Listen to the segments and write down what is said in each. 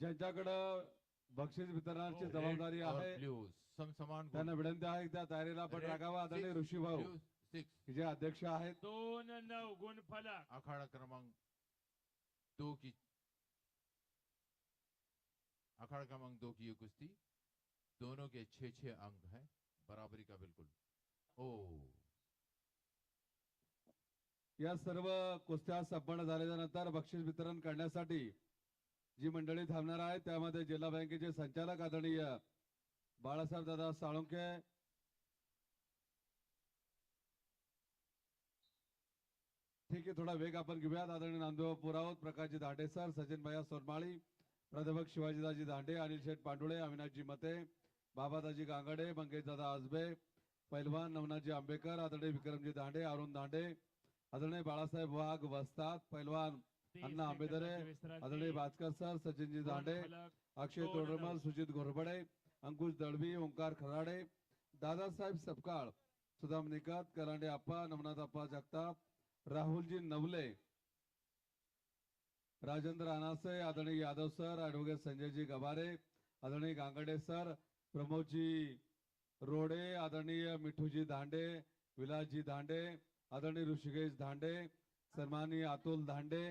ज्यांच्याकडं बक्षीस वितरणाची जबाबदारी और आहे. ब्लू सम समान त्यांना विनंती आहे त्या तयारीला आपण राखावा आदरणीय ऋषी भाऊ. जे अध्यक्ष आहेत. दोन नऊ गुणफलक अखाड़ा क्रमांक दो की अखाड़ा क्रमांक दो की ये कुश्ती दोनों के छह छह अंक है. बराबरी का बिल्कुल. ओ। या सर्व कुस्त्या संपन्न झाल्याच्यानंतर बक्षीस वितरण करण्यासाठी जी मंडळी थांबणार आहे त्यामध्ये जिल्हा बँकेचे संचालक आदरणीय बाळासाहेब दादा साळुंके ठीक आहे थोडा वेग आपण घेऊयात. आदरणीय नामदेव पुरावत प्रकाशजी दांडे सर सचिन भैया सोनमाळी प्राध्यापक शिवाजीदाजी दांडे अनिल शेठ पांडुळे अविनाशजी मते बाबादाजी गांगडे मंगेशदादा आजबे पैलवान नवनाथजी आंबेकर आदरणीय विक्रमजी दांडे अरुण दांडे आदरणीय बाळासाहेब वाघ वस्तात पैलवान अण्णा आंबेदरे. आदरणीय भास्कर सर सचिनजी दांडे अक्षय तोडरमल. सुजित घोरपडे अंकुश दळवी ओंकार खराडे दादासाहेब सपकाळ सुदाम निकत कलांडे आप्पा नवनाथ आप्पा जगताप राहुलजी नवले राजेंद्र अनासे आदरणीय यादव सर ऍडव्होकेट संजयजी गभारे आदरणीय गांगडे सर प्रमोदजी रोडे आदरणीय मिठूजी दांडे विलासजी दांडे आदरणीय ऋषिकेश दांडे सन्माननीय अतुल दांडे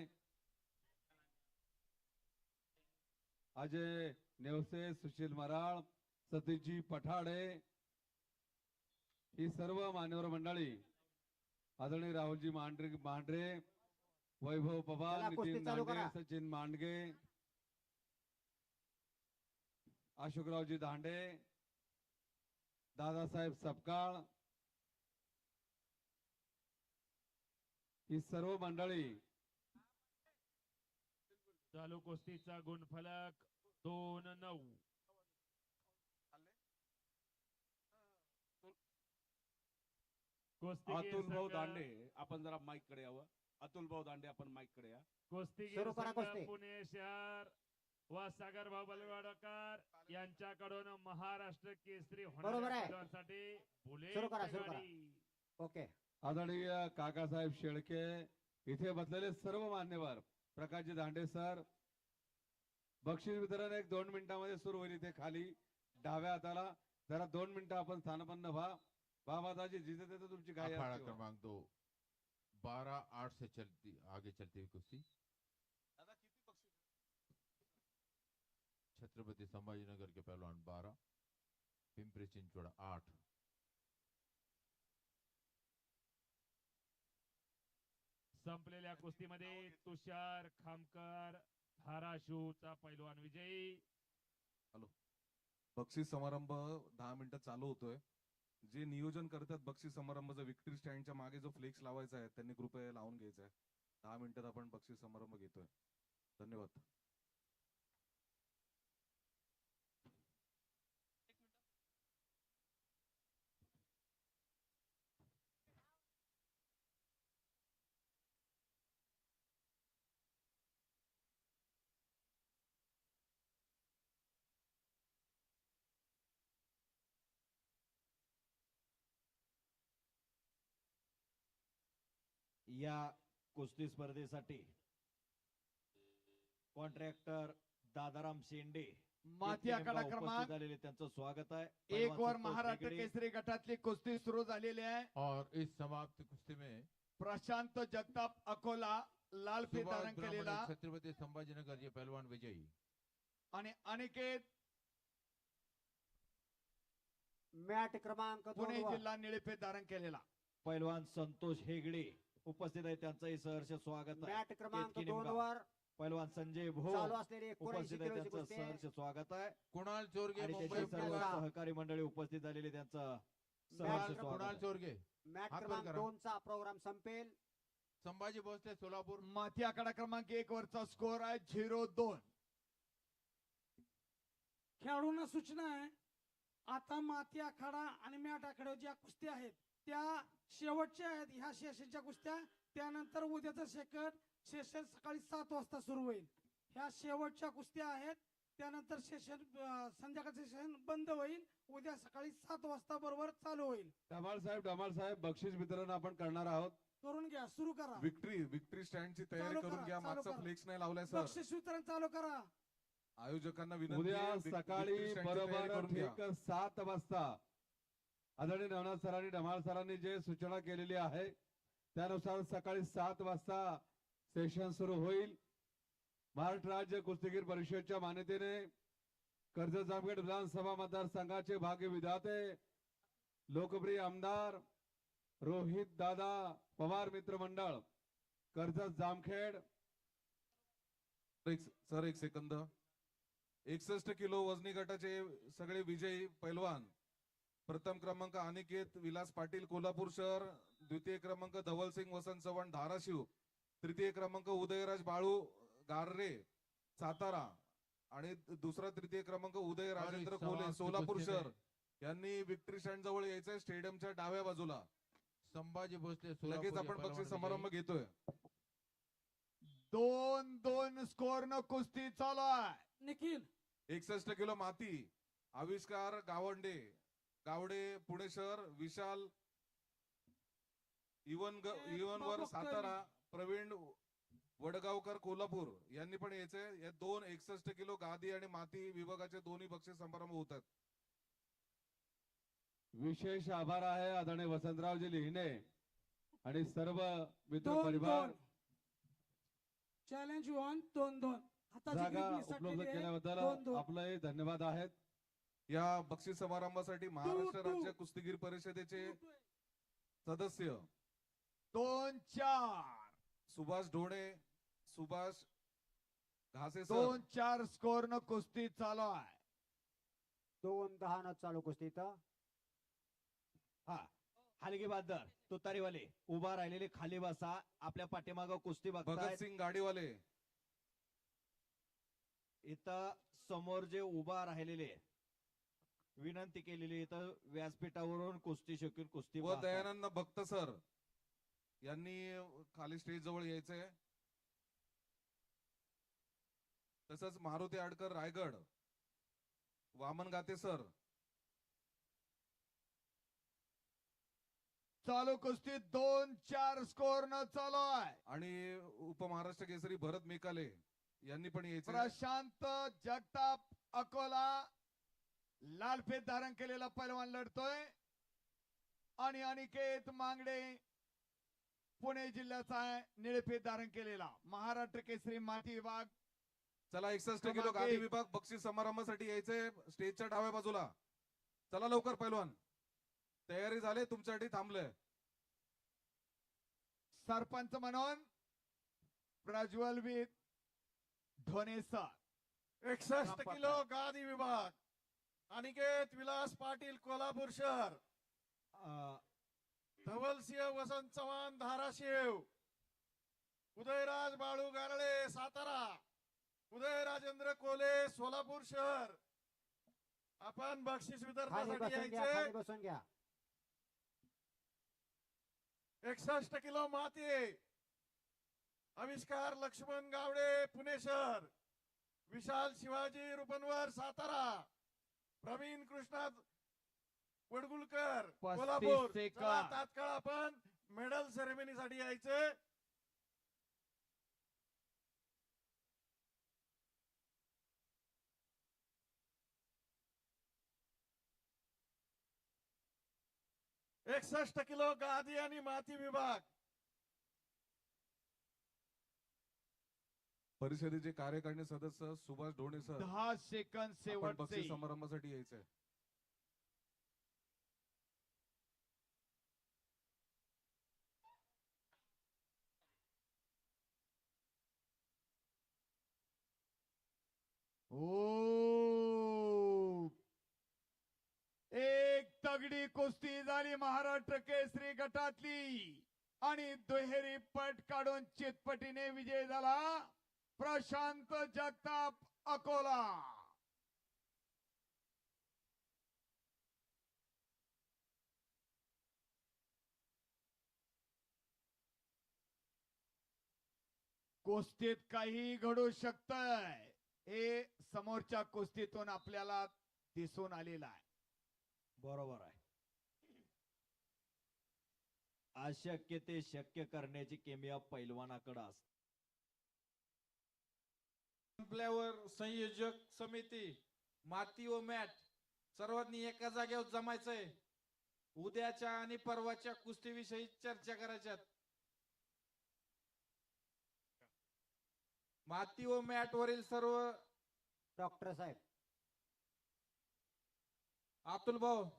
अजय नेवसे सुशील मराळ सतीशजी पठाडे ही सर्व मान्यवर मंडळी आदरणीय राहुलजी मांढरे मांढरे वैभव पवार नितीन दांडे. सचिन मांडगे अशोकरावजी दांडे दादासाहेब सपकाळ ही सर्व मंडळी चालू कुस्तीचा गुणफलक दोन नऊ अतुल भाऊ दांडे आपण जरा माईककडे यावं अतुल भाऊ दांडे आपण माईककडे या कुस्ती. पुणे शहर व सागर भाऊ बलवाडकर यांच्याकडून महाराष्ट्र केसरी. खेळाडूंसाठी बुलेट. गाडी. ओके आदरणीय काकासाहेब शेळके इथे बसलेले सर्व मान्यवर प्रकाशजी दांडे सर बक्षीस वितरण एक दोन मिनिटांमध्ये सुरू होईल इथे खाली डाव्या हाताला. जरा दोन मिनिटं आपण स्थानपन्न व्हा. बाबा दाजी जिथे तिथे तुमची काय अखाड़ा क्रमांक दो. बारह आठ से चलती आगे चलती हुई कुश्ती दादा किती बक्षीस? छत्रपति संभाजीनगर के पहलवान बारह पिंपरी चिंचवड़ आठ. संपलेल्या कुस्तीमध्ये तुषार खामकर धाराशिवचा पैलवान विजयी. बक्षीस समारंभ दहा मिनिटं चालू होतोय. जे नियोजन करतात बक्षीस समारंभाचा विक्टरी स्टँडच्या मागे जो फ्लेक्स लावायचा आहे त्यांनी कृपया लावून घ्यायचा आहे. दहा मिनिटात आपण बक्षीस समारंभ घेतोय. धन्यवाद. या कुस्ती स्पर्धेसाठी कॉन्ट्रॅक्टर दादाराम शेंडे. माती आखाडा क्रमांक झालेले त्यांचं स्वागत आहे. एक वर महाराष्ट्र केसरी गटातली कुस्ती सुरू झालेली आहे. और इस समाप्त कुश्ती में प्रशांत जगताप अकोला लाल फी सुभाष धारण ब्राह्मणे केलेला. छत्रपति संभाजीनगर ये पहलवान विजयी. आणि अनिकेत मॅट क्रमांक पुणे. जिल्हा निळेफे धारण केलेला. पैलवान संतोष हेगडे. उपस्थित आहे त्यांचंही सहर्ष स्वागत आहे. मॅट क्रमांक केतकी दोन निमगाव. वर पैलवान संजय भोळ चालू असलेली एकोणऐंशी उपस्थित आहे किलोची त्यांचं कुस्ती. सहर्ष स्वागत आहे. कुणाल चोरगे आणि मुंबई त्याची सर्व उपनगर सहकारी मंडळी उपस्थित झालेली त्यांचं सहर्ष स्वागत कुणाल आहे. चोरगे? हात वर क्रमांक करा. दोन चा प्रोग्राम संपेल. संभाजी भोसले सोलापूर. माती आखाडा क्रमांक एक वरचा स्कोर आहे झिरो दोन. खेळाडूंना सूचना आहे. आता माती आखाडा आणि मॅट आखाड्या ज्या कुस्त्या आहेत त्या शेवटच्या आहेत ह्या सेशनच्या कुस्त्या त्यानंतर उद्याचं सेकंड सेशन सकाळी सात वाजता सुरू होईल. ह्या शेवटच्या कुस्त्या आहेत त्यानंतर सेशन संध्याकाळचं सेशन बंद होईल उद्या सकाळी सात वाजता बरोबर चालू होईल. धमाल साहेब धमाल साहेब बक्षीस वितरण आपण करणार आहोत. करून घ्या सुरू करा. विक्टरी विक्टरी स्टँडची तयारी चालू करून करा, घ्या चालू मागचा करा. फ्लेक्स नाही लावलाय सर. बक्षीस वितरण चालू करा. आयोजकांना विनंती उद्या आहे, विक- सकाळी स्टँडची तयारी बरोबर करून घ्या. ठीक सात वाजता. आदरणीय नवनाथ सरांनी डमाळ सरांनी जे सूचना केलेली आहे त्यानुसार सकाळी सात वाजता सेशन सुरू होईल. महाराष्ट्र राज्य कुस्तीगीर परिषदच्या मान्यतेने कर्ज जामखेड विधानसभा मतदारसंघाचे भाग्य विधाते लोकप्रिय आमदार रोहित दादा पवार मित्र मंडळ कर्जत जामखेड. सर एक सेकंद. एकसष्ट किलो वजनी गटाचे सगळे विजयी पैलवान प्रथम क्रमांक अनिकेत विलास पाटील कोल्हापूर शहर. द्वितीय क्रमांक धवलसिंग वसंत चव्हाण धाराशिव. तृतीय क्रमांक उदयराज बाळू गाररे सातारा. आणि दुसरा तृतीय क्रमांक उदय राजेंद्र की सोलापूर शहर. यांनी विक्ट्री स्टँड जवळ यायचंय स्टेडियमच्या डाव्या बाजूला. संभाजी भोसले लगेच आपण बक्षीस पहलवान समारंभ. घेतोय. दोन दोन स्कोर न कुस्ती चालू आहे. निखिल. एकसष्ट किलो माती. आविष्कार गावंडे. गावडे पुणे शहर विशाल इवन इवन वर सातारा प्रवीण वडगावकर कोल्हापूर यांनी पण यायचे. या दोन एकसष्ट किलो गादी आणि माती विभागाचे दोन्ही बक्षीस समारंभ होतात विशेष आभार आहे आदरणीय वसंतरावजी लिहिणे आणि सर्व मित्र परिवार चॅलेंज वन दोन दोन. जागा उपलब्ध. केल्याबद्दल दोन दोन. आपले धन्यवाद आहेत. या बक्षीस समारंभासाठी महाराष्ट्र. राज्य कुस्तीगीर परिषदेचे सदस्य दोन चार. सुभाष ढोणे सुभाष घासे सर. दोन चार स्कोर न कुस्ती चालू आहे. दोन दहा न चालू कुस्ती हा. हलगी बादर तुतारीवाले उभा राहिलेले खाली बसा. आपल्या पाठीमाग कुस्ती भगतसिंग गाडीवाले. इथं समोर जे उभा राहिलेले विनंती केलेली इथं व्यासपीठावरून कुस्ती शिकून कुस्ती व. दयानंद भक्त सर यांनी खाली स्टेज जवळ यायचंय. तसंच मारुती आडकर रायगड वामन गाते सर. चालू कुस्ती दोन चार स्कोर न चालू आहे आणि उपमहाराष्ट्र केसरी भरत मेकाले यांनी पण यायचं प्रशांत जगताप अकोला लालफेत धारण केलेला पैलवान लढतोय. आणि अनिकेत मांगडे पुणे जिल्ह्याचा आहे निळफेत धारण केलेला. महाराष्ट्र केसरी माती विभाग. चला एकसष्ट किलो गादी. विभाग बक्षीस समारंभासाठी यायचंय स्टेजच्या डाव्या बाजूला. चला लवकर पैलवान तयारी झाली तुमच्यासाठी थांबलंय. सरपंच म्हणून प्रज्वल विथ ढोणे सर. एकसष्ट किलो गादी विभाग. अनिकेत विलास पाटील कोल्हापूर शहर. धवलसिंह वसंत चव्हाण धाराशिव. उदयराज बाळू गारळे सातारा. उदय राजेंद्र कोले सोलापूर शहर. आपण बक्षीस खाली यायचे. बसून घ्या. एकसष्ट किलो माती. आविष्कार लक्ष्मण गावडे पुणे शहर. विशाल शिवाजी रुपनवर सातारा. प्रवीण कृष्णा वडगुलकर कोल्हापूर. तात्काळ आपण मेडल सेरेमनी साठी यायचे. एकसष्ट किलो गादी आणि माती विभाग. परिषदेचे कार्यकारिणी सदस्य सुभाष ढोणे सर दहा सेकंद शेवटचे. बक्षीस समारंभासाठी यायचंय. ओ एक तगडी कुस्ती झाली महाराष्ट्र केसरी गटातली. आणि दुहेरी पट काढून चितपटीने विजय झाला. प्रशांत जगताप अकोला. कुस्तीत काही घडू शकतंय. हे समोरच्या कुस्तीतून आपल्याला दिसून आलेलं आहे. बरोबर आहे. अशक्य ते शक्य करण्याची केमिया पैलवानाकडे असते संपल्यावर संयोजक समिती माती व मॅट सर्वांनी एका जागेवर जमायचंय. उद्याच्या आणि परवाच्या कुस्तीविषयी चर्चा करायच्यात. माती व मॅट वरील सर्व डॉक्टर साहेब. अतुल भाऊ.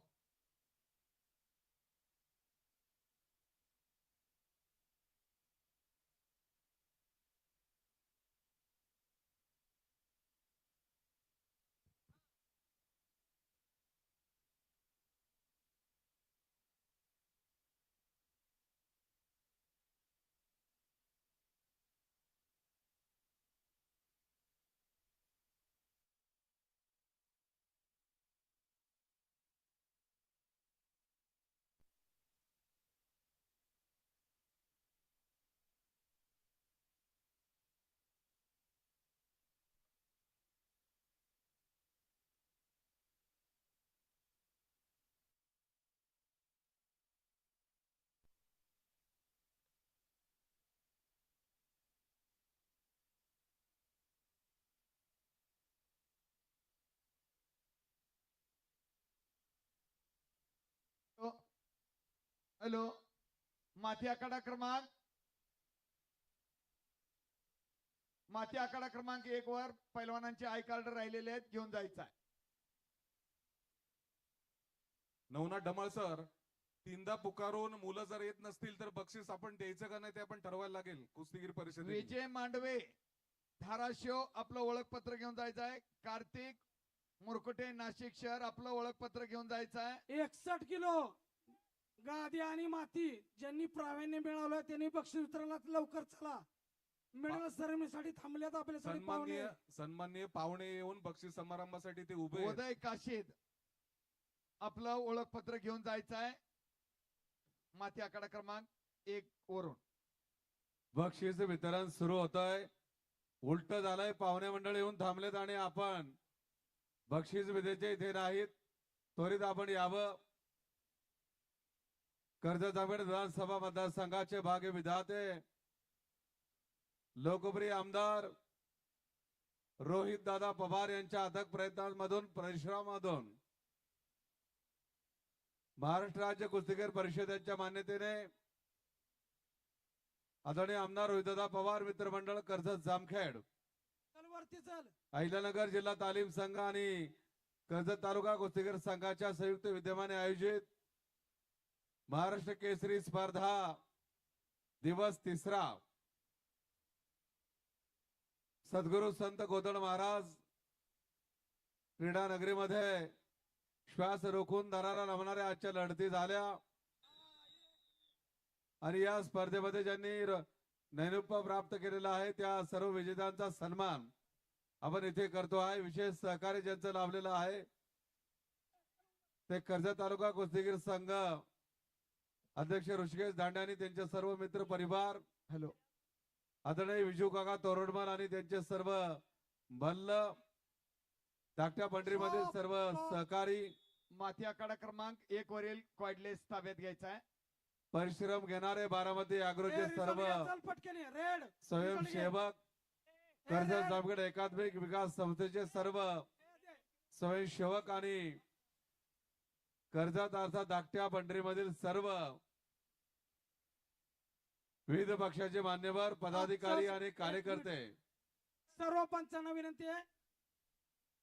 हॅलो माथी आखाडा क्रमांक. माथी आखाडा क्रमांक एक वर पैलवानांचे आय कार्ड राहिलेले आहेत घेऊन जायचं आहे. नवनाथ ढमाळ सर तीनदा पुकारून मुलं जर येत नसतील तर बक्षीस आपण द्यायचं का नाही ते आपण ठरवायला लागेल कुस्तीगीर परिषदेने. विजय मांडवे धाराशिव आपलं ओळखपत्र घेऊन जायचं आहे. कार्तिक मुरकुटे नाशिक शहर आपलं ओळखपत्र घेऊन जायचं आहे. एकसठ किलो. गादी आणि माती ज्यांनी प्रावीण्य मिळवलं त्यांनी बक्षीस वितरणात लवकर चला. मिळवलं सरमीसाठी थांबल्यात आपल्यासाठी पाहुणे. सन्माननीय सन्माननीय पाहुणे येऊन बक्षीस समारंभासाठी ते उभे आहेत. उदय काशीद आपलं ओळखपत्र घेऊन जायचं आहे माथी आखाडा क्रमांक एक वरून. बक्षीस वितरण सुरू होत आहे उलट झालंय पाहुणे मंडळ येऊन थांबलेत आणि आपण बक्षीस विधेचे इथे नाहीत. त्वरित आपण यावं. कर्जत जामखेड विधानसभा मतदारसंघाचे भाग्य विधाते लोकप्रिय आमदार रोहित दादा पवार यांच्या अथक प्रयत्नांमधून परिश्रमामधून महाराष्ट्र राज्य कुस्तीगीर परिषदेच्या मान्यतेने आदरणीय आमदार रोहितदादा पवार मित्रमंडळ कर्जत जामखेड अहिल्यानगर जिल्हा तालीम संघ आणि कर्जत तालुका कुस्तीगीर संघाच्या संयुक्त विद्यमाने आयोजित महाराष्ट्र केसरी स्पर्धा दिवस तिसरा. सद्गुरु संत गोदड महाराज क्रीडा नगरीमध्ये श्वास रोखून दराला लावणाऱ्या आजच्या लढती झाल्या. आणि या स्पर्धेमध्ये ज्यांनी नैनुप प्राप्त केलेला आहे त्या सर्व विजेत्यांचा सन्मान आपण इथे करतो आहे. विशेष सहकार्य ज्यांचं लाभलेलं आहे ते कर्जत तालुका कुस्तीगीर संघ अध्यक्ष ऋषिकेश दांडे आणि त्यांचे सर्व मित्र परिवार हॅलो. आदरणीय विजू काका तोरडमल आणि त्यांचे सर्व भल्ल धाकट्या पंढरीमधील सर्व सहकारी. माथी आखाडा क्रमांक एक वरील क्वाडलेस ताब्यात घ्यायचा आहे. परिश्रम घेणारे बारामती अॅग्रोचे ए, सर्व स्वयंसेवक कर्जत रेड. जामखेड एकात्मिक विकास संस्थेचे सर्व स्वयंसेवक आणि कर्जत अर्थात धाकट्या पंढरीमधील सर्व विविध पक्षाचे मान्यवर पदाधिकारी आणि कार्यकर्ते. सर्व पंचांना विनंती आहे.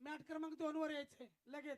मॅट क्रमांक दोन वर यायचे लगेच.